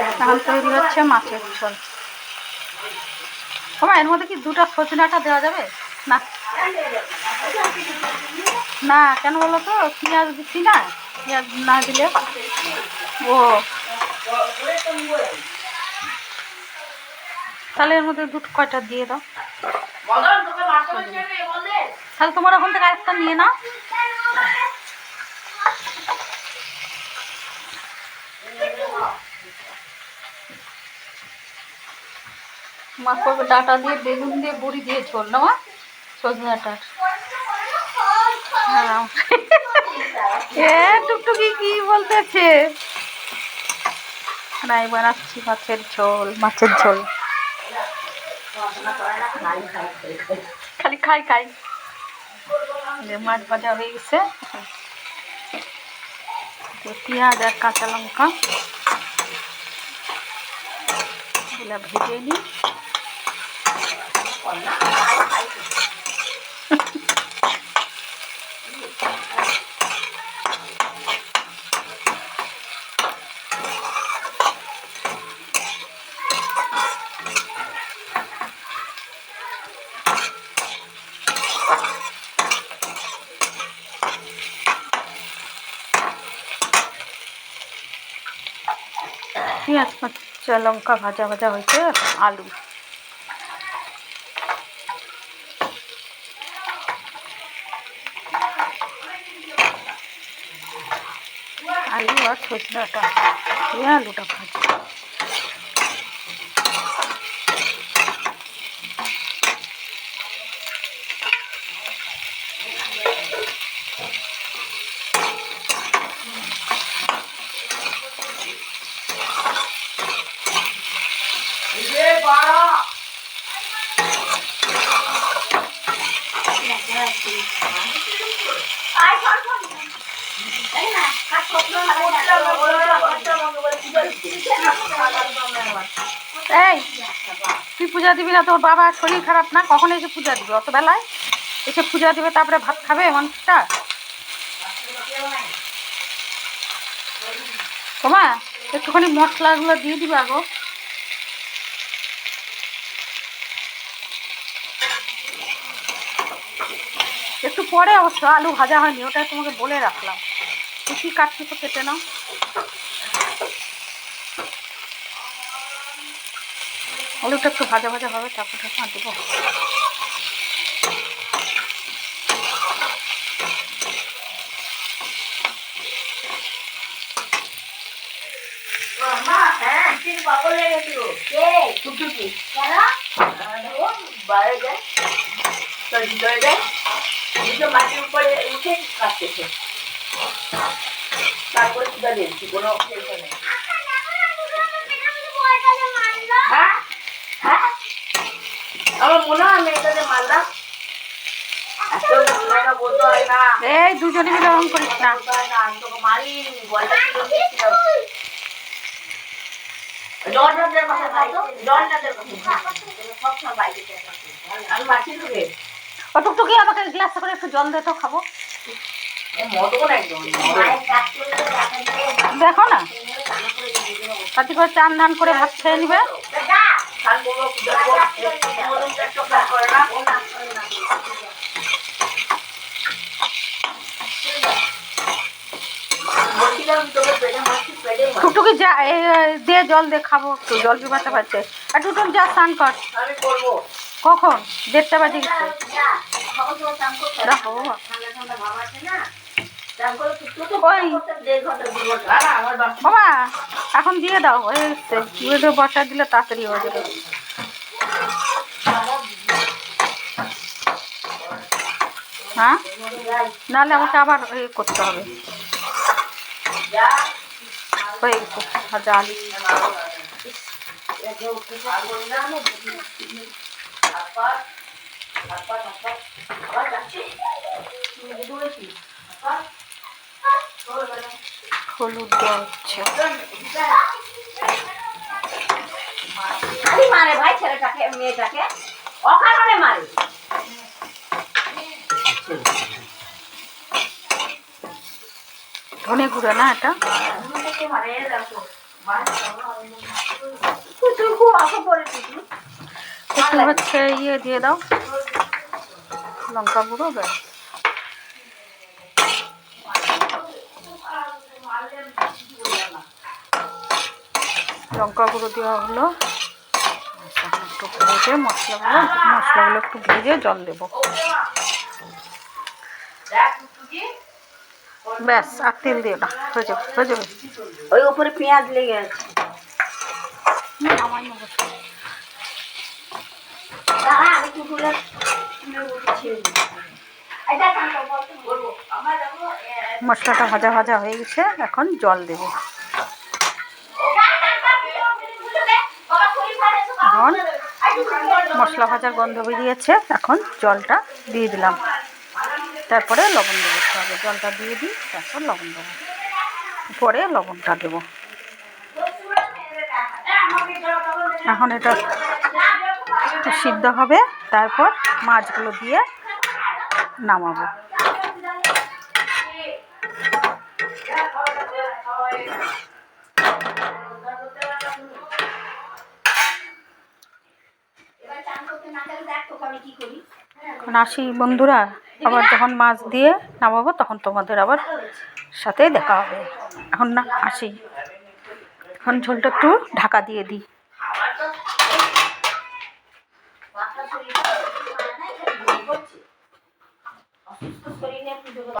এখন তৈরি হচ্ছে মাছের ঝোল বাবা এর মধ্যে কি দুটো সজনাটা দেওয়া যাবে? না। না, কেন বলো তো? পেঁয়াজ দিচ্ছি না? পেঁয়াজ না দিলে? ও। তাহলে এর মধ্যে দুটো কয়টা দিয়ে দাও? তাহলে তোমার ওখান থেকে আরেকটা নিয়ে নাও। মা করবে ডাটা দিয়ে, বেগুন দিয়ে, বড়ি দিয়ে ঝোল। না মা সজনে ডাটার হ্যাঁ টুকটুকি কি বলতেছে? নাই বানাচ্ছি মাছের ঝোল মাছের ঝোল। খালি খাই খাই। মাছ ভাজা হয়ে গেছে। পেঁয়াজ আর কাঁচা লঙ্কা। এগুলা ভেজে নিই। পেঁয়াজ কাঁচা লঙ্কা ভাজা ভাজা হয়েছে আলু। আলু আর সজনাটা দিয়ে আলুটা ভাজি এই, তুই পূজা দিবি না? তোর বাবার শরীর খারাপ না? কখন এসে পূজা দিবি? অত বেলায়? এসে পূজা দিবে, তারপরে ভাত খাবে মানুষটা? তোমা, একটুখানি মশলাগুলো দিয়ে দিবে আগো। একটু পরে অবশ্য আলু ভাজা হয়নি, ওটা তোমাকে বলে রাখলাম। তুই কি কাটছি তো কেটে নাও। আলুটা একটু ভাজা ভাজা হবে, তারপর ঢাকা দেবো। মাটির উপরে উঠে কাটতেছে। তারপরে সুদা দিয়েছি কোনো টেনশন নেই। হ্যাঁ? হ্যাঁ? আমার মনে হয় আমি মারলাম। এই দুজনে মিলে ওরকম করিস না। টুকটুকি আমাকে গ্লাস করে একটু জল দে তো খাব। দেখো না। তাতে করে চান ধান করে ভাত খেয়ে নিবে। টুকটুকি যা দে জল দে খাব একটু জল পিপাতে পারছে। আর টুটুন যা স্নান কর। কখন? দেড়টা বাজে গেছে। রাখো বাবা। বাবা এখন দিয়ে দাও হয়ে এসছে উইডো বসা দিলে তাড়াতাড়ি হয়ে যাবে হ্যাঁ নাহলে আমাকে আবার এ করতে হবে হয়ে গেছে ভাজা আলু হলুদ দেওয়া হচ্ছে মারে ভাই ছেলেটাকে মেয়েটাকে। অকারণে মারে। ধনে গুঁড়ো না এটা? হচ্ছে ইয়ে দিয়ে দাও। লঙ্কা গুঁড়ো ব্যাস। লঙ্কা গুঁড়ো দেওয়া হলো। আচ্ছা, একটু ভেজে মশলাগুলো মশলাগুলো একটু ভেজে জল দেবো। ব্যাস আর তেল দিয়ে না হয়ে যাবে হয়ে যাবে। ওই উপরে পেঁয়াজ লেগে আছে। দেখো মশলাটা ভাজা ভাজা হয়ে গেছে এখন জল দেবো। এখন মশলা ভাজার গন্ধ বেরিয়েছে। এখন জলটা দিয়ে দিলাম। তারপরে লবণ দেবো আগে জলটা দিয়ে দিই, তারপর লবণ দেবো। পরে লবণটা দেবো। এখন এটা সিদ্ধ হবে। তারপর মাছগুলো দিয়ে নামাবো। এখন আসি বন্ধুরা, আবার যখন মাছ দিয়ে নামাবো তখন তোমাদের আবার সাথে দেখা হবে। এখন না, আসি। এখন ঝোলটা একটু ঢাকা দিয়ে দিই।